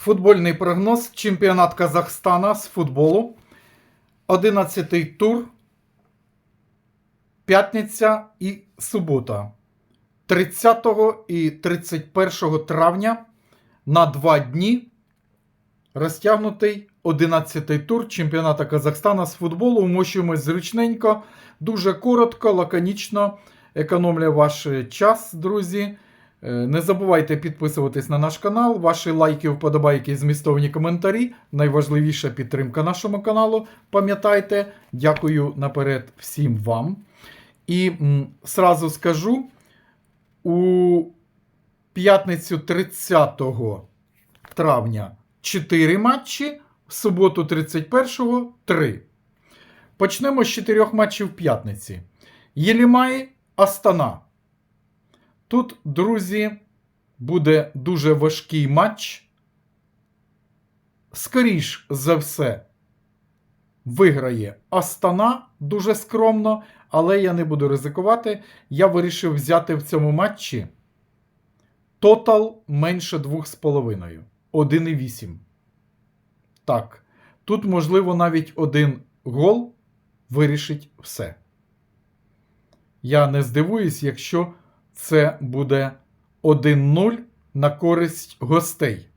Футбольний прогноз. Чемпіонат Казахстана з футболу. 11-й тур. П'ятниця і субота. 30 і 31 травня на два дні розтягнутий 11-й тур чемпіонату Казахстана з футболу. Умощуємось зручненько, дуже коротко, лаконічно. Економлю ваш час, друзі. Е, Не забувайте підписуватись на наш канал. Ваші лайки, вподобайки, змістовні коментарі. Найважливіша підтримка нашому каналу. Пам'ятайте, дякую наперед всім вам. І м, сразу скажу: у п'ятницю 30 травня 4 матчі, в суботу 31-го 3. Почнемо з чотирьох матчів п'ятниці. Єлімай Астана. Тут, друзі, буде дуже важкий матч. Скоріш за все, виграє Астана дуже скромно, але я не буду ризикувати. Я вирішив взяти в цьому матчі тотал менше 2,5. 1,8. Так. Тут, можливо, навіть один гол вирішить все. Я не здивуюсь, якщо це буде 1-0 на користь гостей,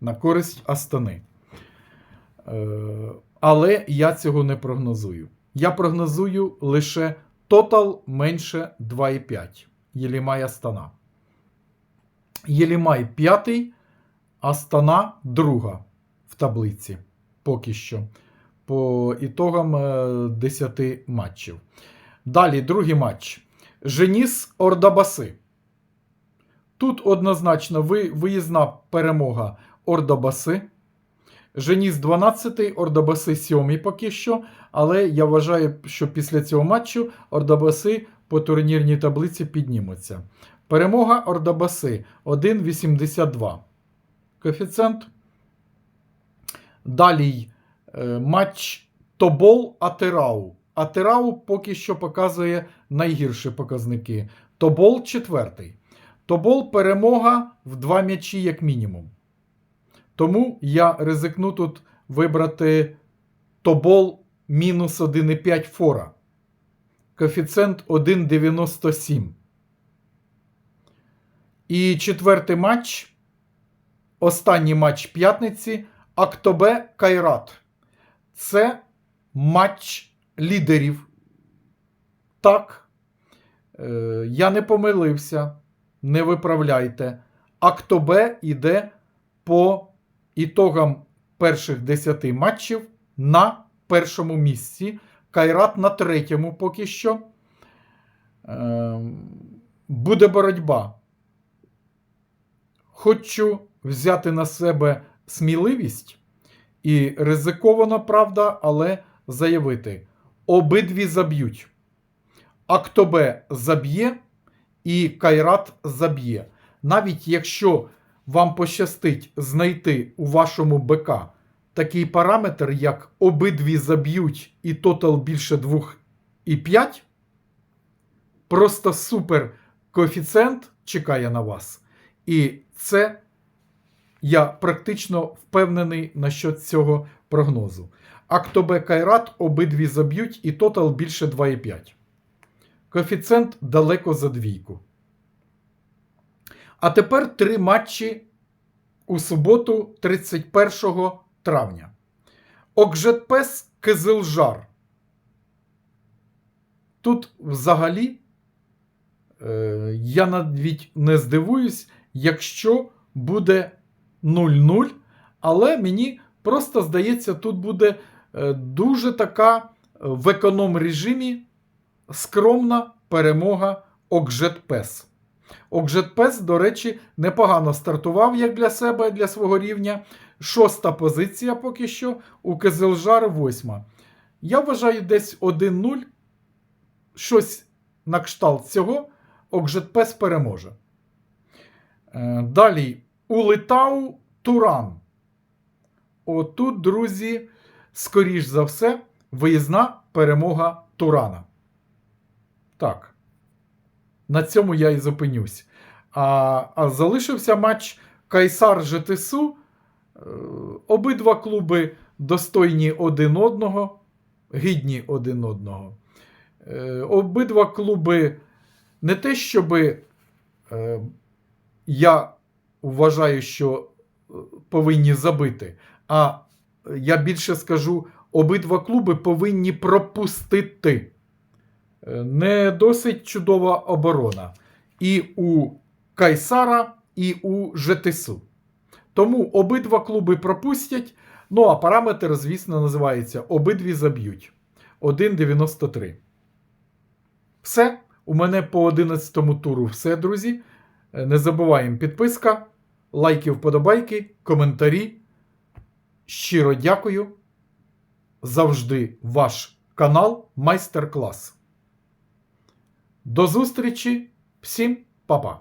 на користь Астани. Е, але я цього не прогнозую. Я прогнозую лише тотал менше 2,5. Єлімай Астана. Єлімай п'ятий, Астана друга в таблиці. Поки що. По ітогам е, 10 матчів. Далі другий матч. Женіс Ордабаси. Тут однозначно ви, виїзна перемога Ордабаси. Женіс 12, Ордабаси 7 поки що. Але я вважаю, що після цього матчу Ордабаси по турнірній таблиці піднімуться. Перемога Ордабаси 1,82. Коефіцієнт. Далі е, матч Тобол Атерау. Атерау поки що показує найгірші показники. Тобол четвертий. Тобол перемога в два м'ячі, як мінімум. Тому я ризикну тут вибрати Тобол мінус 1,5 фора. Коефіцієнт 1,97. І четвертий матч. Останній матч п'ятниці. Актобе Кайрат. Це матч лідерів. Так, е, я не помилився. Не виправляйте. Актобе йде по ітогам перших 10 матчів на першому місці. Кайрат на третьому поки що. Е, буде боротьба. Хочу взяти на себе сміливість і ризиковано, правда, але заявити: обидві заб'ють. Актобе заб'є і Кайрат заб'є. Навіть якщо вам пощастить знайти у вашому БК такий параметр, як обидві заб'ють і тотал більше 2,5, просто супер коефіцієнт чекає на вас. І це я практично впевнений насчет цього прогнозу. Актобе Кайрат обидві заб'ють і тотал більше 2,5. Коефіцієнт далеко за двійку. А тепер три матчі у суботу, 31 травня. Окжетпес Кизилжар. Тут взагалі е, я навіть не здивуюсь, якщо буде 0-0, але мені просто здається, тут буде дуже така е, в економ режимі скромна перемога Окжетпес. Окжетпес, до речі, непогано стартував як для себе, для свого рівня. Шоста позиція поки що, у Кизилжар восьма. Я вважаю, десь 1-0. Щось на кшталт цього Окжетпес переможе. Е, Далі Улетау Туран. Отут, друзі, скоріш за все, виїзна перемога Турана. Так. На цьому я і зупинюсь. А, а залишився матч Кайсар ЖТСУ. Е, Обидва клуби достойні один одного, гідні один одного. Е, Обидва клуби не те, щоб я вважаю, що е, повинні забити, а я більше скажу, обидва клуби повинні пропустити. Е, Не досить чудова оборона. І у Кайсара, і у ЖТСУ. Тому обидва клуби пропустять. Ну, а параметр, звісно, називається обидві заб'ють. 1,93. Все. У мене по 11 туру все, друзі. Е, Не забуваємо підписка, лайки, вподобайки, коментарі. Щиро дякую. Завжди ваш канал Майстер-клас. До зустрічі. Всім па-па.